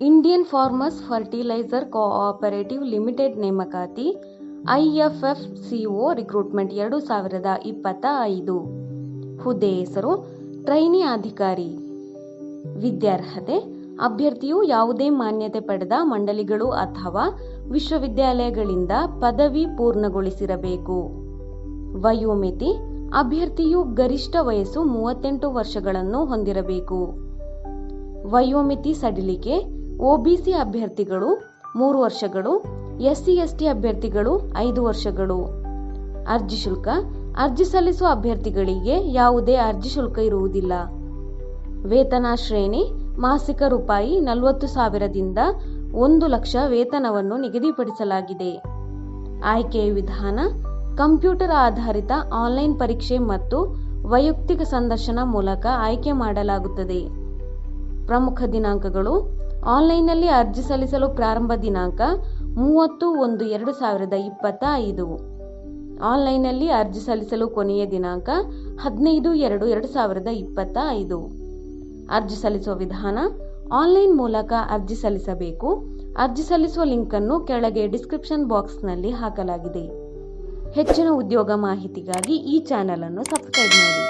Indian farmers fertiliser cooperative limited ನೇಮಕಾತಿ IFFCO recruitment ಎರಡು ಸಾವಿರದ ಇಪ್ಪತ್ತ ಐದು. ಹುದ್ದೆ ಹೆಸರು ಟ್ರೈನಿ ಅಧಿಕಾರಿ. ವಿದ್ಯಾರ್ಹತೆ, ಅಭ್ಯರ್ಥಿಯು ಯಾವುದೇ ಮಾನ್ಯತೆ ಪಡೆದ ಮಂಡಳಿಗಳು ಅಥವಾ ವಿಶ್ವವಿದ್ಯಾಲಯಗಳಿಂದ ಪದವಿ ಪೂರ್ಣಗೊಳಿಸಿರಬೇಕು. ವಯೋಮಿತಿ, ಅಭ್ಯರ್ಥಿಯು ಗರಿಷ್ಠ ವಯಸ್ಸು ಮೂವತ್ತೆಂಟು ವರ್ಷಗಳನ್ನು ಹೊಂದಿರಬೇಕು. ವಯೋಮಿತಿ ಸಡಿಲಿಕೆ ಒಬಿಸಿ ಅಭ್ಯರ್ಥಿಗಳು ಮೂರು ವರ್ಷಗಳು, ಎಸ್ಸಿ ಎಸ್ಟಿ ಅಭ್ಯರ್ಥಿಗಳು ಐದು ವರ್ಷಗಳು. ಅರ್ಜಿ ಶುಲ್ಕ, ಅರ್ಜಿ ಸಲ್ಲಿಸುವ ಅಭ್ಯರ್ಥಿಗಳಿಗೆ ಯಾವುದೇ ಅರ್ಜಿ ಶುಲ್ಕ ಇರುವುದಿಲ್ಲ. ವೇತನ ಶ್ರೇಣಿ, ಮಾಸಿಕ ರೂಪಾಯಿ ನಲವತ್ತು ಸಾವಿರದಿಂದ ಒಂದು ಲಕ್ಷ ವೇತನವನ್ನು ನಿಗದಿಪಡಿಸಲಾಗಿದೆ. ಆಯ್ಕೆಯ ವಿಧಾನ, ಕಂಪ್ಯೂಟರ್ ಆಧಾರಿತ ಆನ್ಲೈನ್ ಪರೀಕ್ಷೆ ಮತ್ತು ವೈಯಕ್ತಿಕ ಸಂದರ್ಶನ ಮೂಲಕ ಆಯ್ಕೆ ಮಾಡಲಾಗುತ್ತದೆ. ಪ್ರಮುಖ ದಿನಾಂಕಗಳು ಆನ್ಲೈನ್ನಲ್ಲಿ ಅರ್ಜಿ ಸಲ್ಲಿಸಲು ಪ್ರಾರಂಭ ದಿನಾಂಕ ಮೂವತ್ತು ಒಂದು ಎರಡು ಸಾವಿರದ ಇಪ್ಪತ್ತ ಐದು ಆನ್ಲೈನ್ನಲ್ಲಿ ಅರ್ಜಿ ಸಲ್ಲಿಸಲು ಕೊನೆಯ ದಿನಾಂಕ ಹದಿನೈದು ಎರಡು ಎರಡು ಸಾವಿರದ ಇಪ್ಪತ್ತ ಐದು ಅರ್ಜಿ ಸಲ್ಲಿಸುವ ವಿಧಾನ, ಆನ್ಲೈನ್ ಮೂಲಕ ಅರ್ಜಿ ಸಲ್ಲಿಸಬೇಕು. ಅರ್ಜಿ ಸಲ್ಲಿಸುವ ಲಿಂಕನ್ನು ಕೆಳಗೆ ಡಿಸ್ಕ್ರಿಪ್ಷನ್ ಬಾಕ್ಸ್ನಲ್ಲಿ ಹಾಕಲಾಗಿದೆ. ಹೆಚ್ಚಿನ ಉದ್ಯೋಗ ಮಾಹಿತಿಗಾಗಿ ಈ ಚಾನಲ್ ಅನ್ನು ಸಬ್ಸ್ಕ್ರೈಬ್ ಮಾಡಿ.